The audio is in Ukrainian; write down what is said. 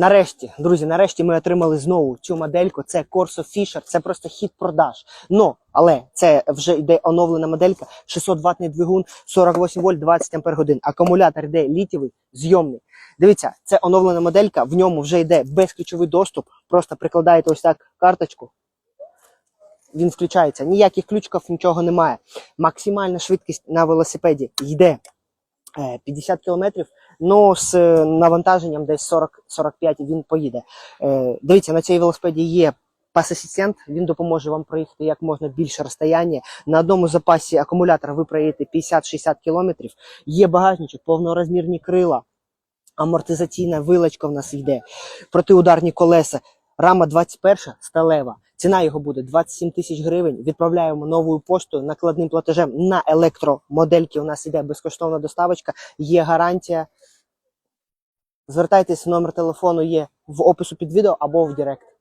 Нарешті, друзі, нарешті ми отримали знову цю модельку. Це Corso Fisher, це просто хід продаж. Ну, але це вже йде оновлена моделька, 600 ватний двигун, 48 вольт, 20 ампер годин. Акумулятор йде літівий, зйомний. Дивіться, це оновлена моделька, в ньому вже йде безключовий доступ. Просто прикладаєте ось так карточку. Він включається. Ніяких ключків, нічого немає. Максимальна швидкість на велосипеді йде 50 км, ну з е, навантаженням десь 40-45 він поїде. Е, Дивіться, на цій велосипеді є пас-асистент, він допоможе вам проїхати як можна більше розстояння. На одному запасі акумулятора ви проїдете 50-60 км. Є багажничок, повнорозмірні крила, амортизаційна вилочка в нас йде, протиударні колеса. Рама 21 сталева. Ціна його буде 27 тисяч гривень. Відправляємо новою поштою накладним платежем на електромодельки. У нас іде безкоштовна доставочка, є гарантія. Звертайтесь, номер телефону є в опису під відео або в Директ.